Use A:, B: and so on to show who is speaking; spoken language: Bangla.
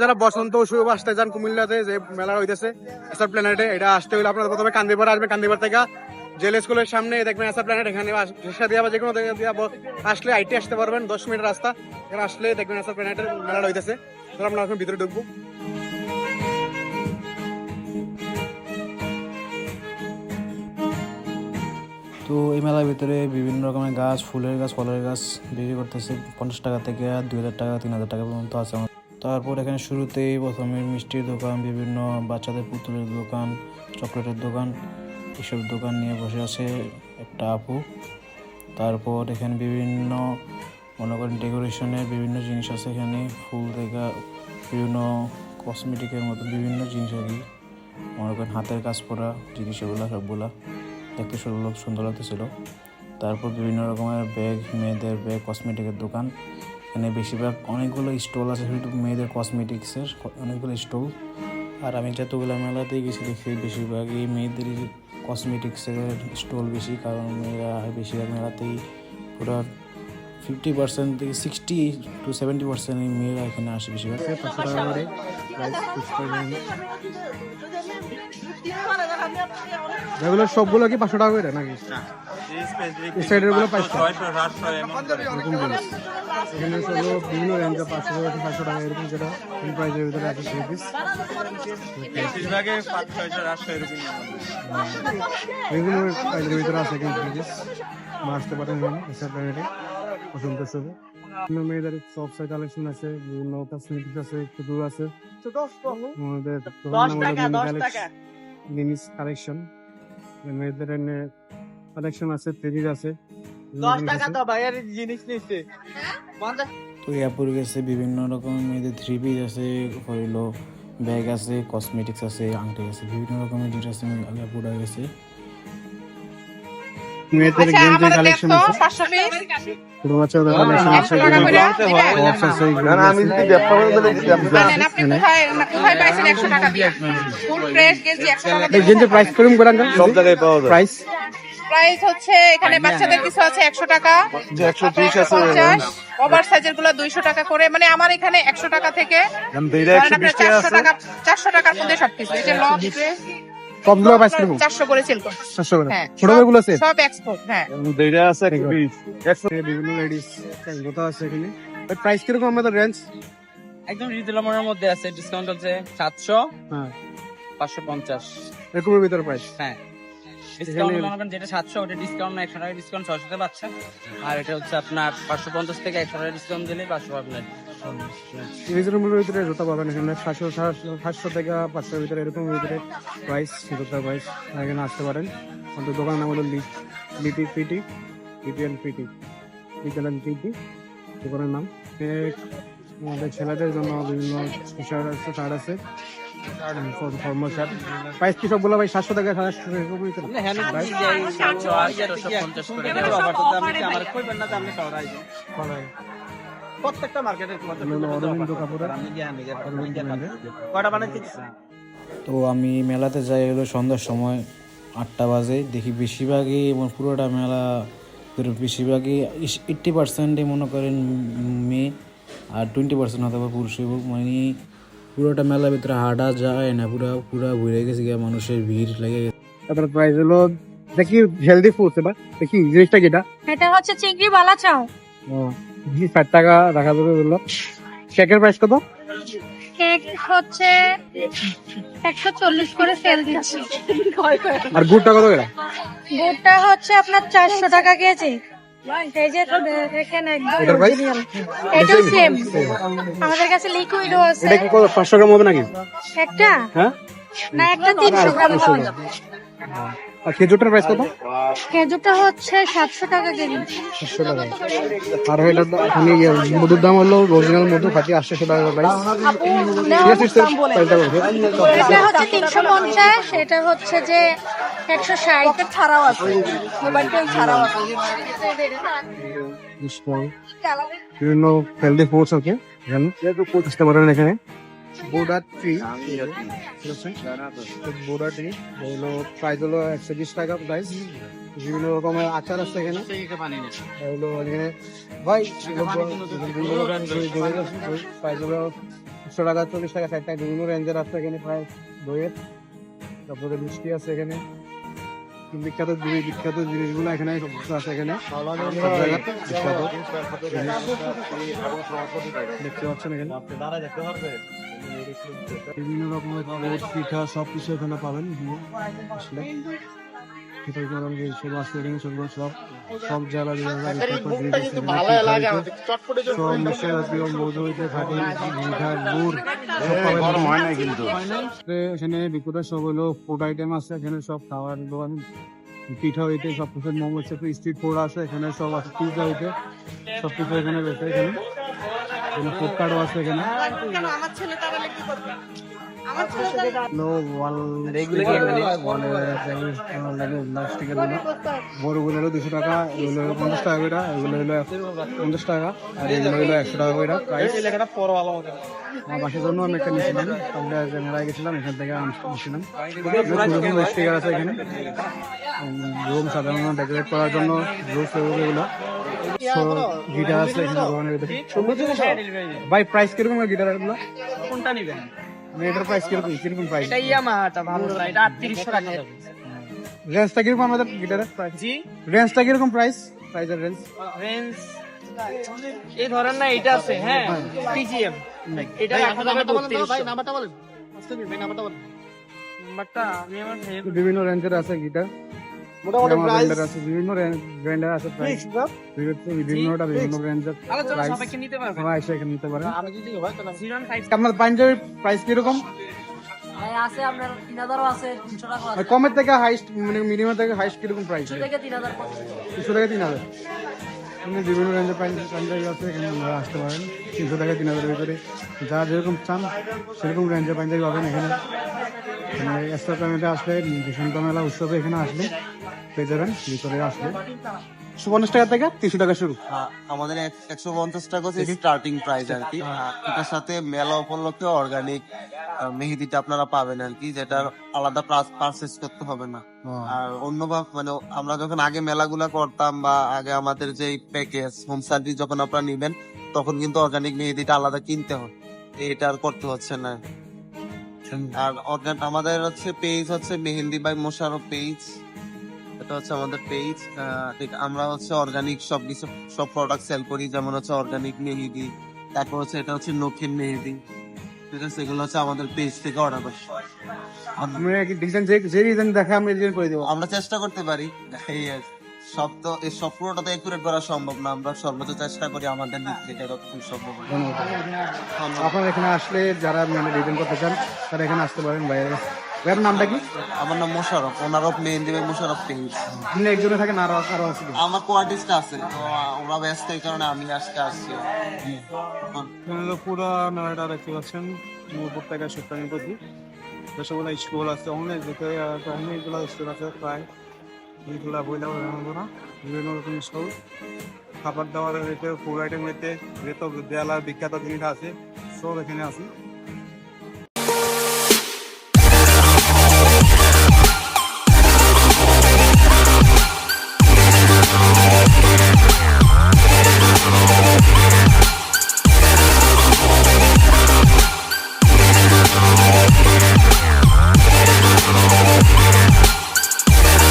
A: যারা বসন্ত শুভ আসতে যান কুমিল্লাতে যে মেলা হইতেছে এসআর প্ল্যানেটে এটা আসতে হলে আপনারা প্রথমে কান্দিপাড়া আসবেন কান্দিপাড়া থেকে জেল স্কুলের সামনে দেখবেন এসআর প্ল্যানেট এখানে দিয়ে যে কোনো আসলে আইটি আসতে পারবেন, দশ মিনিট রাস্তা, এখানে আসলে দেখবেন এসআর প্ল্যানেটের মেলা হইতেছে। তো আমরা এখন ভিতরে ঢুকবো।
B: তো এই মেলার ভিতরে বিভিন্ন রকমের গাছ, ফুলের গাছ, ফলের গাছ বিক্রি করতেছে। পঞ্চাশ টাকা থেকে দুই হাজার টাকা, তিন হাজার টাকা পর্যন্ত আছে। তারপর এখানে শুরুতেই প্রথমে মিষ্টির দোকান, বিভিন্ন বাচ্চাদের পুতুলের দোকান, চকলেটের দোকান এসব দোকান নিয়ে বসে আছে একটা আপু। তারপর এখানে বিভিন্ন, মনে করেন ডেকোরেশনের বিভিন্ন জিনিস আছে এখানে, ফুল থেকে বিভিন্ন কসমেটিকের মতো বিভিন্ন জিনিস আর কি। মনে করেন হাতের কাজ করা জিনিস এগুলো, সবগুলা। দেখতে সুন্দর লাগতেছিল। তারপর বিভিন্ন রকমের ব্যাগ, মেয়েদের ব্যাগ, কসমেটিকের দোকান। এখানে বেশিরভাগ অনেকগুলো স্টল আছে শুধু মেয়েদের কসমেটিক্সের অনেকগুলো স্টল। আর আমি যতগুলো মেলাতে গেছি দেখি বেশিরভাগই মেয়েদের কসমেটিক্সের স্টল বেশি কারণ মেয়েরা বেশিরভাগ মেলাতেই পুরো ফিফটি পার্সেন্ট থেকে সিক্সটি টু সেভেন্টি পার্সেন্ট মেয়েরা এখানে আসে বেশিরভাগ।
A: পাঁচশো টাকা করে। এগুলো সবগুলো কি পাঁচশো টাকা করে নাকি? এই সাইডেরগুলো পাঁচশো। এখানে সবগুলো বিভিন্ন রেঞ্জে পাঁচশো টাকা থেকে পাঁচশো টাকা এরকম যেটা এই প্রাইজের ভিতরে আছে সেই পিস বিভিন্ন প্রাইজের ভিতরে আছে কিন্তু পিস পারেন এখানে পছন্দ বিভিন্ন মেয়েদের সব সাইড কালেকশন আছে বিভিন্ন কসমেটিক্স আছে আছে। আমাদের জিনিস কালেকশন মেয়েদের এনে কালেকশন আছে টেডির আছে
C: দশ টাকা তো ভাইয়ের জিনিস নিচ্ছে
B: তো ইয়াপুর গেছে বিভিন্ন রকমের মেয়েদের থ্রি পিস আছে হইল ব্যাগ আছে কসমেটিক্স আছে আংটি আছে বিভিন্ন রকমের জিনিস আছে ইয়াপুরা গেছে
A: মেয়েদের গেঞ্জি কালেকশন আছে? ছোট বাচ্চাদের আছে আমি যদি
D: গেঞ্জি
A: প্রাইস করুন করান সব জায়গায় পাওয়া যায়। প্রাইস
D: প্রাইস হচ্ছে এখানে বাচ্চাদের কিছু আছে একশো টাকা। ওভার সাইজেরগুলো দুইশো টাকা করে। মানে আমার এখানে একশো টাকা থেকে চারশো টাকা চারশো টাকার মধ্যে সবকিছু।
A: সবগুলো
D: চারশো করে ছিল
A: চারশো করে।
D: হ্যাঁ
A: ছোটগুলো আছে
D: সব এক্সপোর্ট হ্যাঁ।
A: বিভিন্ন লেডিস আছে এখানে। প্রাইস কীরকম আমাদের রেঞ্জ
C: একদম রিজনেবলের মধ্যে আছে ডিসকাউন্ট হচ্ছে সাতশো।
A: হ্যাঁ।
C: পাঁচশো পঞ্চাশ।
A: এরকমের ভিতরে প্রাইস
C: হ্যাঁ। ডিসকাউন্ট যেটা সাতশো ওটা ডিসকাউন্ট না একশো টাকা ডিসকাউন্ট ছশোতে পাচ্ছেন আর এটা হচ্ছে আপনার পাঁচশো পঞ্চাশ থেকে একশো টাকা ডিসকাউন্ট দিলে পাঁচশো পাবেন
A: ভিতরে জুতো পাবেন এখানে সাতশো সাতশো থেকে পাঁচশোর ভিতরে এরকম ভিতরে প্রাইস জুতার প্রাইস এখানে আসতে পারেন। আমাদের দোকানের নাম হলো Lipi PT Lipi and PT Lipi and PT দোকানের নাম। আমাদের ছেলেদের জন্য বিভিন্ন শার্ট আছে শার্ট আছে। Formal shirt. প্রাইস কি সবগুলো ভাই? সাতশো টাকা সাড়ে সাতশো
C: প্রত্যেকটা মার্কেটে
A: এগুলো অরবিন্দ কাপড়ের
C: কয়টা বানাইতে
B: তো আমি মেলাতে যাই হলো সন্ধ্যার সময় আটটা বাজে। দেখি বেশিরভাগই এবং পুরোটা মেলা বেশিরভাগই এইট্টি পার্সেন্টই মনে করেন মেয়ে আর টোয়েন্টি পার্সেন্ট হয়তো বা পুরুষ এবং মানে পুরোটা মেলার ভিতরে হাঁটা যায় না পুরো পুরো ঘুরে গেছে গিয়ে মানুষের ভিড় লেগে গেছে।
A: তারপরে প্রাইস হলো দেখি হেলদি ফুড এবার দেখি জিনিসটা কিটা
E: এটা? হচ্ছে চিংড়ি বালা চাও
A: ষাট টাকা রাখা যাবে বলল কেকের প্রাইস কত?
E: কেক হচ্ছে একশো চল্লিশ করে সেল দিচ্ছি।
A: আর গুড়টা কত করে?
E: গুড়টা হচ্ছে আপনার চারশো টাকা কেজি। এই যে একদম। এটাও সেম আমাদের কাছে লিকুইডও আছে।
A: এটা কি পাঁচশো গ্রাম হবে নাকি?
E: একটা?
A: হ্যাঁ?
E: না একটা তিনশো গ্রাম হবে।
A: আর খেজুরটার প্রাইস কত?
E: খেজুরটা হচ্ছে সাতশো টাকা কেজি।
A: সাতশো টাকা। আর হইল এখানে ইয়ে, মধুর দাম হলো অরিজিনাল মধু খাটি আটশো টাকা প্রাইস
E: এটা হচ্ছে তিনশো পঞ্চাশ এটা হচ্ছে যে একশো ষাট। ছাড়াও আছে। ছাড়াও আছে।
A: বিভিন্ন হেলদি ফুডস আছে এখানে এখানে। বোর্ডার ট্রি বোর্ডার ট্রি হলো প্রাইস হলো একশো বিশ টাকা প্রাইস বিভিন্ন রকমের আচার আছে এখানে। হলো এখানে ভাই প্রাইস হলো একশো টাকা চল্লিশ টাকা ষাট টাকা। বিভিন্ন রেঞ্জের আছে এখানে প্রায় বইয়ের তারপরে মিষ্টি আছে এখানে। বিখ্যাত জিনিস বিখ্যাত জিনিসগুলো এখানে আছে এখানে। বিখ্যাত। দেখতে পাচ্ছেন এখানে। বিভিন্ন রকমের রোদ পিঠা সব কিছু এখানে পাবেন আসলে। গরম সব সব সব জায়গা সব মিষ্টি জাতীয় মধু হইতে খাটি মিঠা গুড় গরম হয় না কিন্তু। এখানে বিকুটা সব হলো ফুড আইটেম আছে এখানে সব খাবার দোকান পিঠা হইতে সব কিছু মোমো স্ট্রিট ফুড আছে এখানে সব আছে পিজা হইতে সব কিছু এখানে রয়েছে এখানে আছে এখানে
D: আমার ছেলে তাহলে কি করবে আমার ছেলে
A: লো ওয়াল ওয়ালে প্লাস্টিকের বড়গুলো হলো দুশো টাকা এগুলো হলো পঞ্চাশ টাকা করে এগুলো হলো টাকা আর এগুলো হলো একশো টাকা করে। প্রাইস আমার বাসার জন্য আমি একটা নিয়েছিলাম আমরা মেলায় গেছিলাম এখান থেকে নিয়েছিলাম স্টিকার আছে এখানে। রুম সাধারণত ডেকোরেট করার জন্য রুলস এগুলো গিটার আছে ভাই প্রাইস কীরকম গিটারগুলো
C: কোনটা নিবেন?
A: এটার প্রাইস কীরকম কীরকম প্রাইস
C: এটা ইয়ামাহাটা ভালো এটা আটত্রিশশো টাকা যাবে
A: রেঞ্জটা কীরকম আমাদের গিটারের? প্রাইস
C: জি?
A: রেঞ্জটা কীরকম প্রাইস প্রাইসের রেঞ্জ
C: রেঞ্জ এই ধরেন না এটা আছে হ্যাঁ এটা নাম্বারটা আমি আমার
A: বিভিন্ন রেঞ্জের আছে গিটার। মোটামুটি প্রাইস আছে বিভিন্ন ব্র্যান্ডের আছে প্রাইস বিভিন্নটা বিভিন্ন রেঞ্জের
C: আলোচনা
A: প্রাইস
C: সবাইকে নিতে পারবে।
A: সবাই এসে এখানে নিতে আপনার পাঞ্জাবির প্রাইস
F: আছে আপনার আছে টাকা আছে।
A: কমের থেকে হাইস্ট মানে মিনিমাম থেকে হাইস্ট কীরকম প্রাইস
F: থেকে তিন হাজার
A: তিনশো টাকা তিন হাজার। এখানে বিভিন্ন রেঞ্জের পাঞ্জাবি আছে এখানে আপনারা আসতে পারেন। তিনশো টাকা তিন হাজারের ভিতরে। যা যেরকম চান সেরকম রেঞ্জের পাঞ্জাবি পাবেন এখানে। এক্সট্রা আসলে বসন্ত মেলা উৎসবে এখানে আসলে। পেয়ে যাবেন ভিতরে আসলে। পঞ্চাশ টাকা থেকে তিনশো টাকা শুরু।
G: হ্যাঁ, আমাদের একশো পঞ্চাশ টাকা হচ্ছে স্টার্টিং প্রাইস আর কি। এটার সাথে মেলা উপলক্ষে অর্গানিক মেহেদিটা আপনারা পাবেন আর কি যেটার আলাদা পারচেস করতে হবে না। আর অন্য মানে আমরা যখন আগে মেলাগুলা করতাম বা আগে আমাদের যে প্যাকেজ হোম সার্ভিস যখন আপনারা নিবেন তখন কিন্তু অর্গানিক মেহেদিটা আলাদা কিনতে হয় এটা আর করতে হচ্ছে না। আর organ- আমাদের হচ্ছে পেজ হচ্ছে মেহেন্দি বাই মোশারফ পেজ এটা হচ্ছে আমাদের পেজ আমরা হচ্ছে অর্গানিক সব কিছু সব প্রোডাক্ট সেল করি যেমন হচ্ছে অর্গানিক মেহেদি তারপর হচ্ছে এটা হচ্ছে নখিন মেহেদি ঠিক আছে এগুলো হচ্ছে আমাদের পেজ থেকে অর্ডার করি
A: আমরা ডিজাইন যে যে ডিজাইন দেখে আমরা ডিজাইন করে দেবো
G: আমরা চেষ্টা করতে পারি এই সব তো এই সব পুরোটা তো একুরেট করা সম্ভব না আমরা সর্বোচ্চ চেষ্টা করি আমাদের দিক থেকে যতটুকু সম্ভব। ধন্যবাদ।
A: আপনারা এখানে আসলে যারা মানে ডিজাইন করতে চান তারা এখানে আসতে পারেন বাইরে ভাইয়ের নামটা কি?
G: আমার নাম Mosharraf owner of Mehendi by Mosharraf page
A: আপনি একজনে থাকেন আরও আরও আছে
G: আমার কোয়ার্টিস্ট আছে তো ওরা ব্যস্ত এই কারণে আমি আজকে আসছি।
A: এখানে পুরো মেলাটা দেখতে পাচ্ছেন। উপর থেকে সপ্তাহে প্রতি রসগোল্লা স্কুল আছে অনেক অনেকগুলো স্কুল আছে প্রায়। এইগুলা বইলা না বিভিন্ন রকম স্কুল খাবার দাবার হইতে ফুড আইটেম হইতে যেহেতু দেয়ালার বিখ্যাত জিনিস আছে সব এখানে আছে।